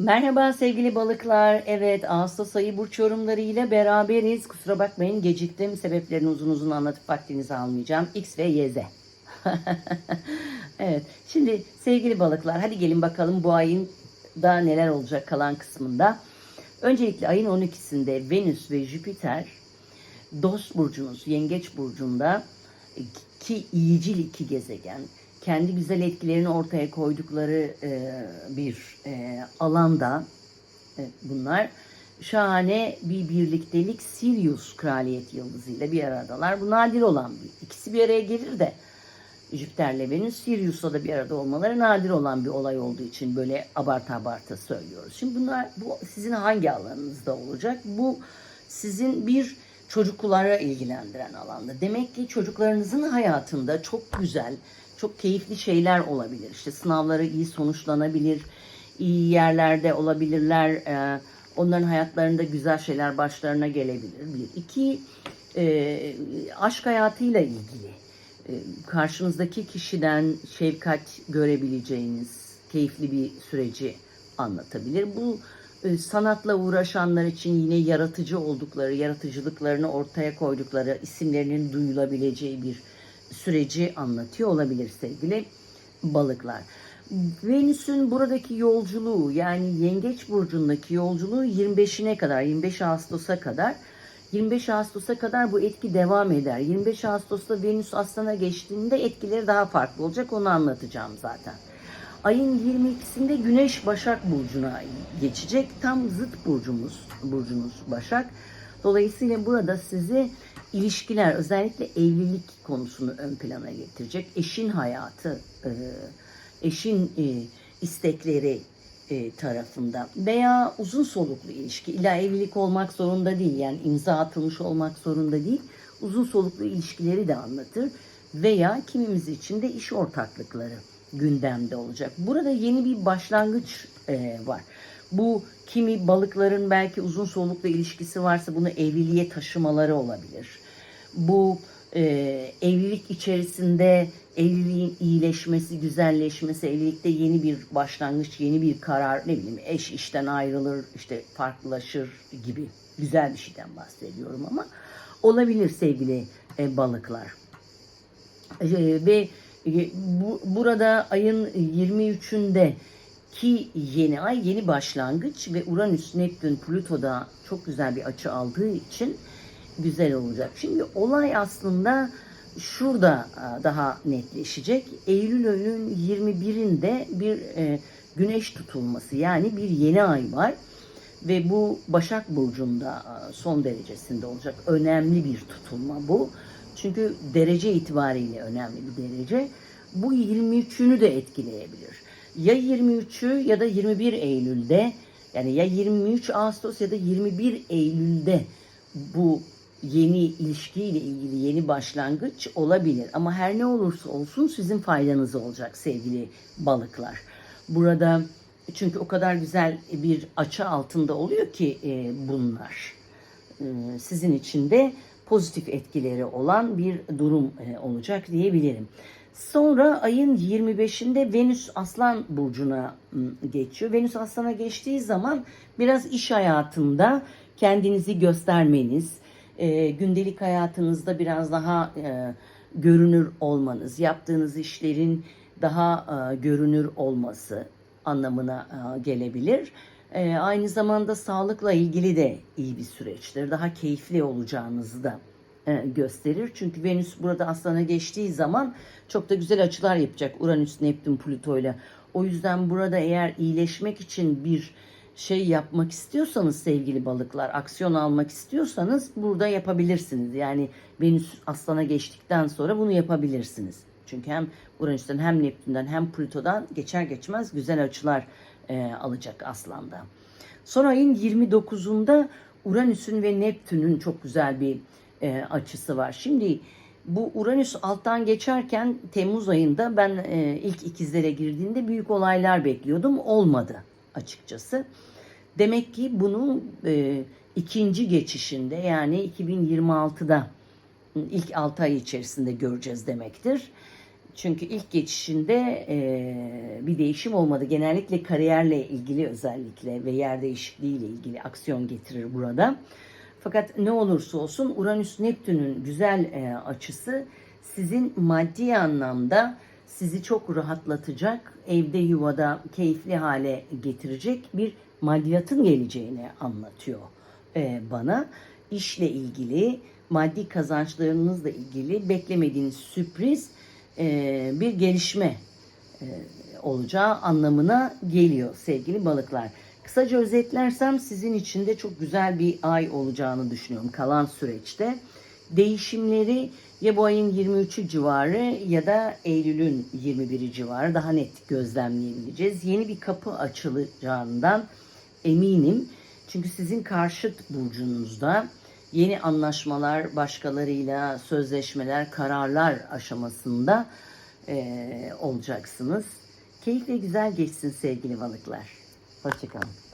Merhaba sevgili balıklar. Evet Ağustos ayı burç yorumları ile beraberiz. Kusura bakmayın geciktim. Sebeplerini uzun uzun anlatıp vaktinizi almayacağım. X ve Y, Z. evet şimdi sevgili balıklar hadi gelin bakalım bu ayın da neler olacak kalan kısmında. Öncelikle ayın 12'sinde Venüs ve Jüpiter dost burcunuz Yengeç burcunda ki iyicil iki gezegen kendi güzel etkilerini ortaya koydukları e, bir e, alanda e, bunlar şahane bir birliktelik Sirius kraliyet yıldızıyla bir aradalar. Bu nadir olan bir. İkisi bir araya gelir de Jüpiter'le Venüs Sirius'la da bir arada olmaları nadir olan bir olay olduğu için böyle abartı abartı söylüyoruz. Şimdi bunlar bu sizin hangi alanınızda olacak? Bu sizin bir çocuklara ilgilendiren alanda. Demek ki çocuklarınızın hayatında çok güzel, çok keyifli şeyler olabilir. İşte sınavları iyi sonuçlanabilir, iyi yerlerde olabilirler. Ee, onların hayatlarında güzel şeyler başlarına gelebilir. Bir. İki, e, aşk hayatıyla ilgili. E, karşınızdaki kişiden şefkat görebileceğiniz keyifli bir süreci anlatabilir. Bu e, sanatla uğraşanlar için yine yaratıcı oldukları, yaratıcılıklarını ortaya koydukları, isimlerinin duyulabileceği bir süreci anlatıyor olabilir sevgili balıklar. Venüs'ün buradaki yolculuğu yani Yengeç burcundaki yolculuğu 25'ine kadar, 25 Ağustos'a kadar 25 Ağustos'a kadar bu etki devam eder. 25 Ağustos'ta Venüs Aslan'a geçtiğinde etkileri daha farklı olacak. Onu anlatacağım zaten. Ayın 22'sinde Güneş Başak Burcu'na geçecek. Tam zıt burcumuz, burcunuz Başak. Dolayısıyla burada sizi ilişkiler, özellikle evlilik konusunu ön plana getirecek. Eşin hayatı, e, eşin e, istekleri e, tarafında veya uzun soluklu ilişki, illa evlilik olmak zorunda değil. Yani imza atılmış olmak zorunda değil. Uzun soluklu ilişkileri de anlatır. Veya kimimiz için de iş ortaklıkları gündemde olacak. Burada yeni bir başlangıç var. Bu kimi balıkların belki uzun soluklu ilişkisi varsa bunu evliliğe taşımaları olabilir. Bu e, evlilik içerisinde evliliğin iyileşmesi, güzelleşmesi, evlilikte yeni bir başlangıç, yeni bir karar, ne bileyim eş işten ayrılır, işte farklılaşır gibi güzel bir şeyden bahsediyorum ama olabilir sevgili e, balıklar. E, ve e, bu, burada ayın 23'ünde ki yeni ay yeni başlangıç ve Uranüs, Neptün, Plüto'da çok güzel bir açı aldığı için güzel olacak. Şimdi olay aslında şurada e, daha netleşecek. Eylül ayının 21'inde bir e, güneş tutulması yani bir yeni ay var. Ve bu Başak Burcu'nda e, son derecesinde olacak. Önemli bir tutulma bu. Çünkü derece itibariyle önemli bir derece. Bu 23'ünü de etkileyebilir. Ya 23'ü ya da 21 Eylül'de yani ya 23 Ağustos ya da 21 Eylül'de bu yeni ilişkiyle ilgili yeni başlangıç olabilir. Ama her ne olursa olsun sizin faydanız olacak sevgili balıklar. Burada çünkü o kadar güzel bir açı altında oluyor ki e, bunlar. E, sizin için de pozitif etkileri olan bir durum e, olacak diyebilirim. Sonra ayın 25'inde Venüs Aslan burcuna geçiyor. Venüs Aslan'a geçtiği zaman biraz iş hayatında kendinizi göstermeniz, e, gündelik hayatınızda biraz daha e, görünür olmanız, yaptığınız işlerin daha e, görünür olması anlamına e, gelebilir. E, aynı zamanda sağlıkla ilgili de iyi bir süreçtir. Daha keyifli olacağınızı da gösterir. Çünkü Venüs burada Aslan'a geçtiği zaman çok da güzel açılar yapacak Uranüs, Neptün, Plüto ile. O yüzden burada eğer iyileşmek için bir şey yapmak istiyorsanız sevgili balıklar, aksiyon almak istiyorsanız burada yapabilirsiniz. Yani Venüs Aslan'a geçtikten sonra bunu yapabilirsiniz. Çünkü hem Uranüs'ten hem Neptün'den hem Plüto'dan geçer geçmez güzel açılar e, alacak Aslan'da. Sonra ayın 29'unda Uranüs'ün ve Neptün'ün çok güzel bir e, açısı var. Şimdi bu Uranüs alttan geçerken Temmuz ayında ben e, ilk ikizlere girdiğinde büyük olaylar bekliyordum. Olmadı açıkçası. Demek ki bunu e, ikinci geçişinde yani 2026'da ilk 6 ay içerisinde göreceğiz demektir. Çünkü ilk geçişinde e, bir değişim olmadı. Genellikle kariyerle ilgili özellikle ve yer değişikliği ile ilgili aksiyon getirir burada. Fakat ne olursa olsun Uranüs Neptün'ün güzel e, açısı sizin maddi anlamda sizi çok rahatlatacak, evde yuvada keyifli hale getirecek bir maddiyatın geleceğini anlatıyor e, bana. İşle ilgili, maddi kazançlarınızla ilgili beklemediğiniz sürpriz e, bir gelişme e, olacağı anlamına geliyor sevgili balıklar. Kısaca özetlersem sizin için de çok güzel bir ay olacağını düşünüyorum kalan süreçte. Değişimleri ya bu ayın 23'ü civarı ya da Eylül'ün 21'i civarı daha net gözlemleyebileceğiz. Yeni bir kapı açılacağından eminim. Çünkü sizin karşıt burcunuzda yeni anlaşmalar başkalarıyla sözleşmeler, kararlar aşamasında eee, olacaksınız. Keyifli güzel geçsin sevgili balıklar. Praticando.